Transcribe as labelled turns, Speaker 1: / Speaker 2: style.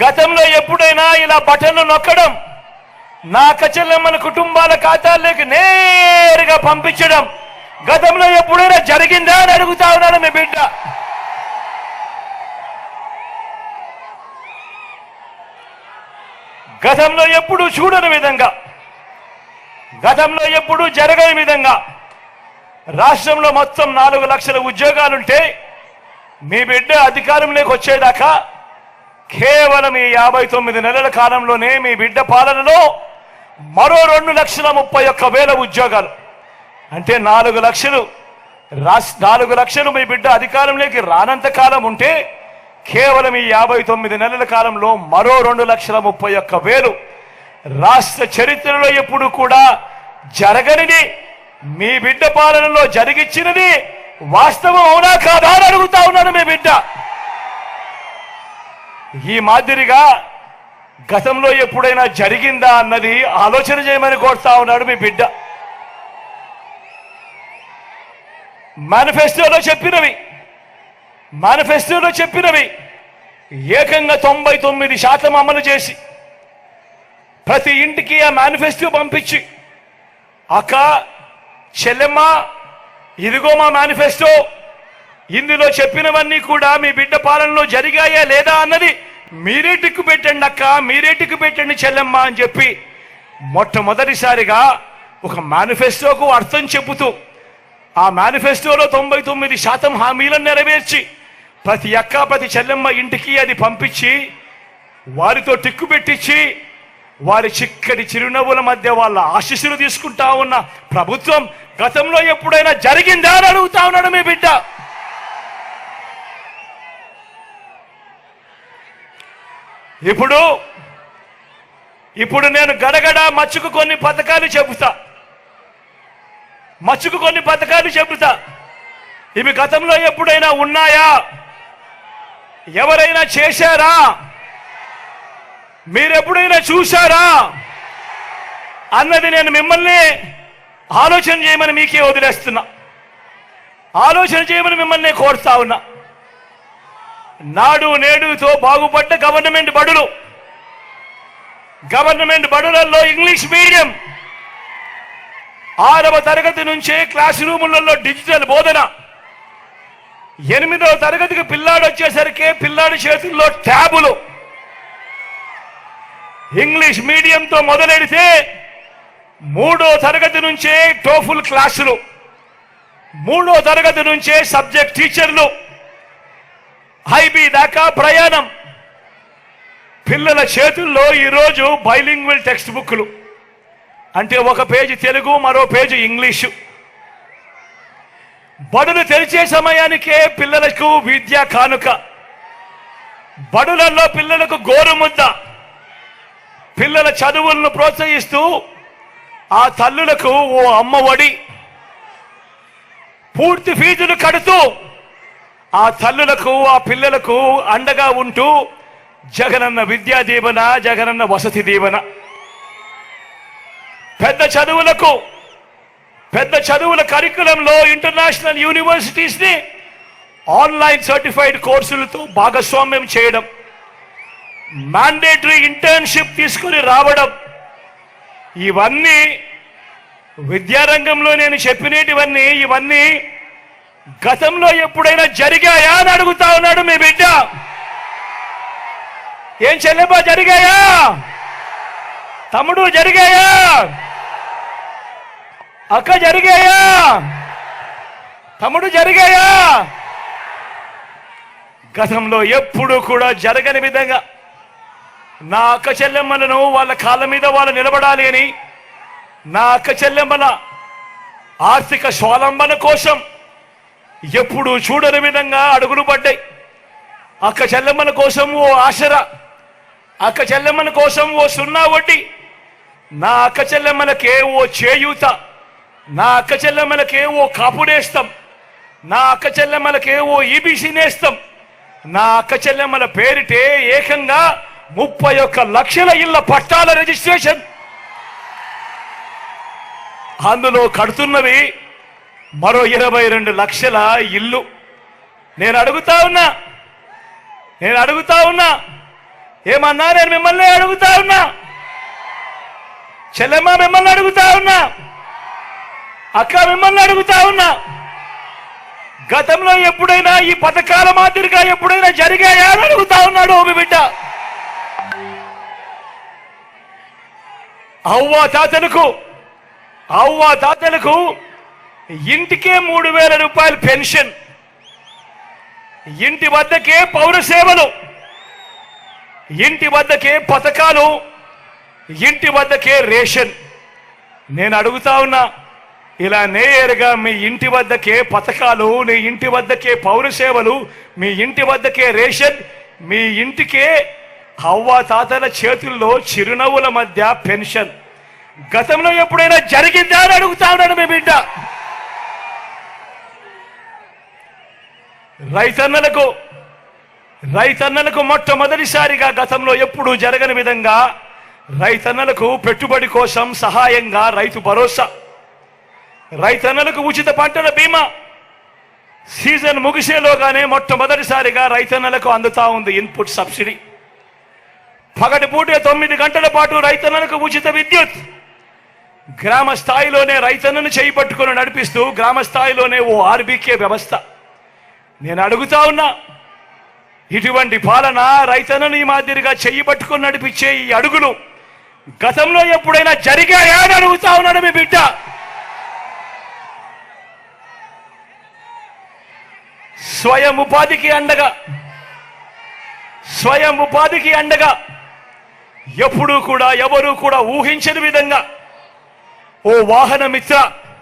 Speaker 1: గతంలో ఎప్పుడైనా ఇలా బటన్లు నొక్కడం నా కచెల్లెమ్మల కుటుంబాల ఖాతాల్లోకి నేరుగా పంపించడం గతంలో ఎప్పుడైనా జరిగిందా అని అడుగుతా ఉన్నాను మీ బిడ్డ. గతంలో ఎప్పుడు చూడని విధంగా గతంలో ఎప్పుడు జరగని విధంగా రాష్ట్రంలో మొత్తం నాలుగు లక్షల ఉద్యోగాలుంటే మీ బిడ్డ అధికారంలోకి వచ్చేదాకా కేవలం ఈ యాభై తొమ్మిది నెలల కాలంలోనే మీ బిడ్డ పాలనలో మరో రెండు లక్షల ముప్పై ఒక్క వేల ఉద్యోగాలు. అంటే నాలుగు లక్షలు రాస్ నాలుగు లక్షలు మీ బిడ్డ అధికారంలోకి రానంత కాలం ఉంటే కేవలం ఈ యాభై తొమ్మిది నెలల కాలంలో మరో రెండు లక్షల ముప్పై ఒక్క వేలు రాష్ట్ర చరిత్రలో ఎప్పుడు కూడా జరగనిది. మీ బిడ్డ పాలనలో జరిగిచ్చినది వాస్తవం అవునా కాదా అని అడుగుతా ఉన్నాను మీ బిడ్డ. ఈ మాదిరిగా గతంలో ఎప్పుడైనా జరిగిందా అన్నది ఆలోచన చేయమని కోరుతా ఉన్నాడు మీ బిడ్డ. మేనిఫెస్టోలో చెప్పినవి. మేనిఫెస్టోలో చెప్పినవి. ఏకంగా తొంభై తొమ్మిది శాతం అమలు చేసి ప్రతి ఇంటికి ఆ మేనిఫెస్టో పంపించి అక్క చెల్లెమ్మ ఇదిగో మా మేనిఫెస్టో ఇందులో చెప్పినవన్నీ కూడా మీ బిడ్డ పాలనలో జరిగాయా లేదా అన్నది మీరే టిక్కు పెట్టండి అక్క మీరే టిక్కు పెట్టండి చెల్లెమ్మ అని చెప్పి మొట్టమొదటిసారిగా ఒక మేనిఫెస్టోకు అర్థం చెబుతూ ఆ మేనిఫెస్టోలో తొంభై తొమ్మిది శాతం హామీలను నెరవేర్చి ప్రతి అక్క ప్రతి చెల్లెమ్మ ఇంటికి అది పంపించి వారితో టిక్కు పెట్టించి వారి చిక్కటి చిరునవ్వుల మధ్య వాళ్ళ ఆశీస్సులు తీసుకుంటా ఉన్న ప్రభుత్వం గతంలో ఎప్పుడైనా జరిగిందా అని అడుగుతా ఉన్నాడు మీ బిడ్డ. ఇప్పుడు ఇప్పుడు నేను గడగడ మచ్చుకు కొన్ని పథకాలు చెబుతా. మచ్చుకు కొన్ని పథకాలు చెబుతా. ఇవి గతంలో ఎప్పుడైనా ఉన్నాయా? ఎవరైనా చేశారా? మీరెప్పుడైనా చూశారా? అన్నది నేను మిమ్మల్ని ఆలోచన చేయమని మీకే వదిలేస్తున్నా. ఆలోచన చేయమని మిమ్మల్ని కోరుతా ఉన్నా. నాడు నేడుతో బాగుపడ్డ గవర్నమెంట్ బడులు. గవర్నమెంట్ బడులలో ఇంగ్లీష్ మీడియం ఆరవ తరగతి నుంచే క్లాస్ రూములలో డిజిటల్ బోధన. ఎనిమిదవ తరగతికి పిల్లాడు వచ్చేసరికి పిల్లాడి చేతుల్లో ట్యాబులు. ఇంగ్లీష్ మీడియంతో మొదలెడితే మూడో తరగతి నుంచే టోఫుల్ క్లాసులు మూడో తరగతి నుంచే సబ్జెక్ట్ టీచర్లు హైబీ దాకా ప్రయాణం. పిల్లల చేతుల్లో ఈరోజు బైలింగ్వల్ టెక్స్ట్ బుక్లు అంటే ఒక పేజీ తెలుగు మరో పేజీ ఇంగ్లీషు. బడులు తెరిచే సమయానికే పిల్లలకు విద్యా కానుక. బడులలో పిల్లలకు గోరుముద్ద. పిల్లల చదువులను ప్రోత్సహిస్తూ ఆ తల్లులకు ఓ అమ్మ ఒడి. పూర్తి ఫీజులు కడుతూ ఆ తల్లులకు ఆ పిల్లలకు అండగా ఉంటూ జగనన్న విద్యా దీవెన జగనన్న వసతి దీవెన. పెద్ద చదువులకు పెద్ద చదువుల కరికులంలో ఇంటర్నేషనల్ యూనివర్సిటీస్ని ఆన్లైన్ సర్టిఫైడ్ కోర్సులతో భాగస్వామ్యం చేయడం మ్యాండేటరీ ఇంటర్న్షిప్ తీసుకుని రావడం ఇవన్నీ విద్యారంగంలో నేను చెప్పినటివన్నీ ఇవన్నీ గతంలో ఎప్పుడైనా జరిగాయా అని అడుగుతా ఉన్నాడు మీ బిడ్డ. ఏం చెల్లెబా జరిగాయా? తమ్ముడు జరిగాయా? అక్క జరిగాయా? తమ్ముడు జరిగాయా? గతంలో ఎప్పుడు కూడా జరగని విధంగా నా అక్క చెల్లెమ్మలను వాళ్ళ కాళ్ళ మీద వాళ్ళు నిలబడాలి అని నా అక్క చెల్లెమ్మల ఆర్థిక స్వాలంబన కోసం ఎప్పుడు చూడని విధంగా అడుగులు పడ్డాయి. అక్క చెల్లెమ్మల కోసం ఓ ఆసరా అక్క చెల్లెమ్మల కోసం ఓ సున్నా వడ్డీ నా అక్క చెల్లెమ్మలకే ఓ చేయూత నా అక్క చెల్లెమ్మలకే ఓ కాపునేస్తాం నా అక్క చెల్లెమ్మలకే ఓ ఈబీసీనేస్తాం నా అక్క చెల్లెమ్మల పేరిటే ఏకంగా ముప్పై ఒక్క లక్షల ఇళ్ళ పట్టాల రిజిస్ట్రేషన్. అందులో కడుతున్నవి మరో ఇరవై రెండు లక్షల ఇల్లు. నేను అడుగుతా ఉన్నా. నేను అడుగుతా ఉన్నా. ఏమన్నా నేను మిమ్మల్ని అడుగుతా ఉన్నా. చెల్లెమ్మ మిమ్మల్ని అడుగుతా ఉన్నా. అక్క మిమ్మల్ని అడుగుతా ఉన్నా. గతంలో ఎప్పుడైనా ఈ పథకాల మాదిరిగా ఎప్పుడైనా జరిగాయా అని అడుగుతా ఉన్నాడు ఓమి బిడ్డ. అవ్వ తాతలకు అవ్వ తాతలకు ఇంటికే మూడు వేల రూపాయలు పెన్షన్. ఇంటి వద్దకే పౌర సేవలు. ఇంటి వద్దకే పథకాలు. ఇంటి వద్దకే రేషన్. నేను అడుగుతా ఉన్నా ఇలా నేయరుగా మీ ఇంటి వద్దకే పథకాలు నీ ఇంటి వద్దకే పౌర సేవలు మీ ఇంటి వద్దకే రేషన్ మీ ఇంటికే అవ్వ తాతల చేతుల్లో చిరునవ్వుల మధ్య పెన్షన్. గతంలో ఎప్పుడైనా జరిగిందా అని అడుగుతా ఉన్నాను మీ బిడ్డ. రైతన్నలకు రైతన్నలకు మొట్టమొదటిసారిగా గతంలో ఎప్పుడూ జరగని విధంగా రైతన్నలకు పెట్టుబడి కోసం సహాయంగా రైతు భరోసా రైతన్నలకు ఉచిత పంటల బీమా సీజన్ ముగిసేలోగానే మొట్టమొదటిసారిగా రైతన్నలకు అందుతా ఉంది ఇన్పుట్ సబ్సిడీ. పగటిపూటే తొమ్మిది గంటల పాటు రైతన్నలకు ఉచిత విద్యుత్. గ్రామ స్థాయిలోనే రైతన్నను చేయిపట్టుకుని నడిపిస్తూ గ్రామ స్థాయిలోనే ఓ ఆర్బీకే వ్యవస్థ. నేను అడుగుతా ఉన్నా ఇటువంటి పాలన రైతను ఈ మాదిరిగా చెయ్యి పట్టుకుని నడిపించే ఈ అడుగులు గతంలో ఎప్పుడైనా జరిగాయా అని అడుగుతా ఉన్నాడు మీ బిడ్డ. స్వయం ఉపాధికి అండగా స్వయం ఉపాధికి అండగా ఎప్పుడూ కూడా ఎవరూ కూడా ఊహించని విధంగా ఓ వాహన మిత్ర